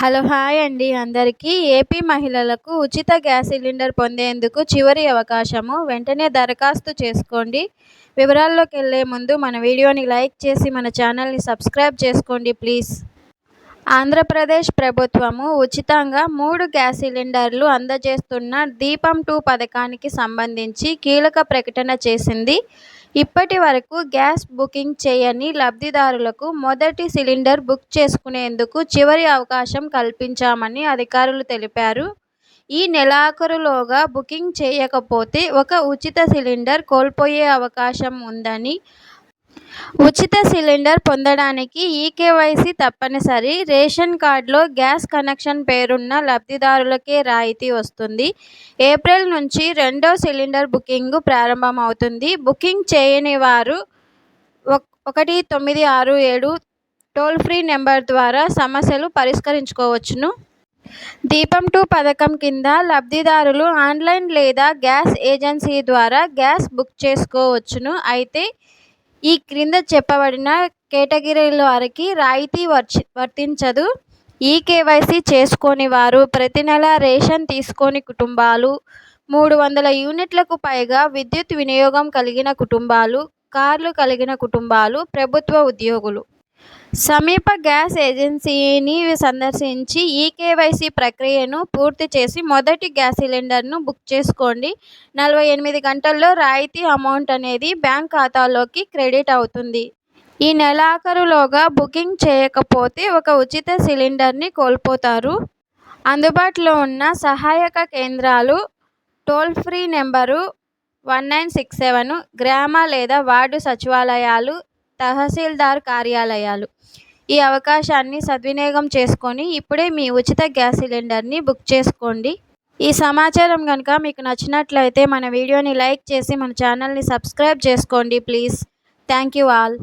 Hello hi అండి. అందరికీ AP మహిళలకు ఉచిత గ్యాస్ సిలిండర్ పొందేందుకు చివరి అవకాశము. వెంటనే దరఖాస్తు చేసుకోండి. వివరాల్లోకి వెళ్ళే ముందు మన వీడియోని లైక్ చేసి మన ఛానల్ని సబ్స్క్రైబ్ చేసుకోండి ప్లీజ్. ఆంధ్రప్రదేశ్ ప్రభుత్వము ఉచితంగా మూడు గ్యాస్ సిలిండర్లు అందజేస్తున్న దీపం టూ పథకానికి సంబంధించి కీలక ప్రకటన చేసింది. ఇప్పటి వరకు గ్యాస్ బుకింగ్ చేయని లబ్ధిదారులకు మొదటి సిలిండర్ బుక్ చేసుకునేందుకు చివరి అవకాశం కల్పించామని అధికారులు తెలిపారు. ఈ నెలాఖరులోగా బుకింగ్ చేయకపోతే ఒక ఉచిత సిలిండర్ కోల్పోయే అవకాశం ఉందని ఉచిత సిలిండర్ పొందడానికి ఈ కేవైసీ తప్పనిసరి. రేషన్ కార్డులో గ్యాస్ కనెక్షన్ పేరున్న లబ్ధిదారులకే రాయితీ వస్తుంది. ఏప్రిల్ నుంచి రెండో సిలిండర్ బుకింగ్ ప్రారంభమవుతుంది. బుకింగ్ చేయని వారు ఒకటి తొమ్మిది ఆరు ఏడు టోల్ ఫ్రీ నెంబర్ ద్వారా సమస్యలు పరిష్కరించుకోవచ్చును. దీపం టూ పథకం కింద లబ్ధిదారులు ఆన్లైన్ లేదా గ్యాస్ ఏజెన్సీ ద్వారా గ్యాస్ బుక్ చేసుకోవచ్చును. అయితే ఈ క్రింద చెప్పబడిన కేటగిరీల వారికి రాయితీ వర్చి వర్తించదు. ఈ కేవైసీ చేసుకోని వారు ప్రతి నెల రేషన్ తీసుకోని కుటుంబాలు మూడు వందల యూనిట్లకు పైగా విద్యుత్ వినియోగం కలిగిన కుటుంబాలు కార్లు కలిగిన కుటుంబాలు ప్రభుత్వ ఉద్యోగులు. సమీప గ్యాస్ ఏజెన్సీని సందర్శించి ఈ కేవైసీ ప్రక్రియను పూర్తి చేసి మొదటి గ్యాస్ సిలిండర్ను బుక్ చేసుకోండి. నలభై ఎనిమిది గంటల్లో రాయితీ అమౌంట్ అనేది బ్యాంక్ ఖాతాలోకి క్రెడిట్ అవుతుంది. ఈ నెలాఖరులోగా బుకింగ్ చేయకపోతే ఒక ఉచిత సిలిండర్ని కోల్పోతారు. అందుబాటులో ఉన్న సహాయక కేంద్రాలు toll free number one nine six seven గ్రామ లేదా వార్డు సచివాలయాలు తహసీల్దార్ కార్యాలయాలు. ఈ అవకాశాన్ని సద్వినియోగం చేసుకొని ఇప్పుడే మీ ఉచిత గ్యాస్ సిలిండర్ని బుక్ చేసుకోండి. ఈ సమాచారం కనుక మీకు నచ్చినట్లయితే మన వీడియోని లైక్ చేసి మన ఛానల్ని సబ్స్క్రైబ్ చేసుకోండి ప్లీజ్. Thank you all.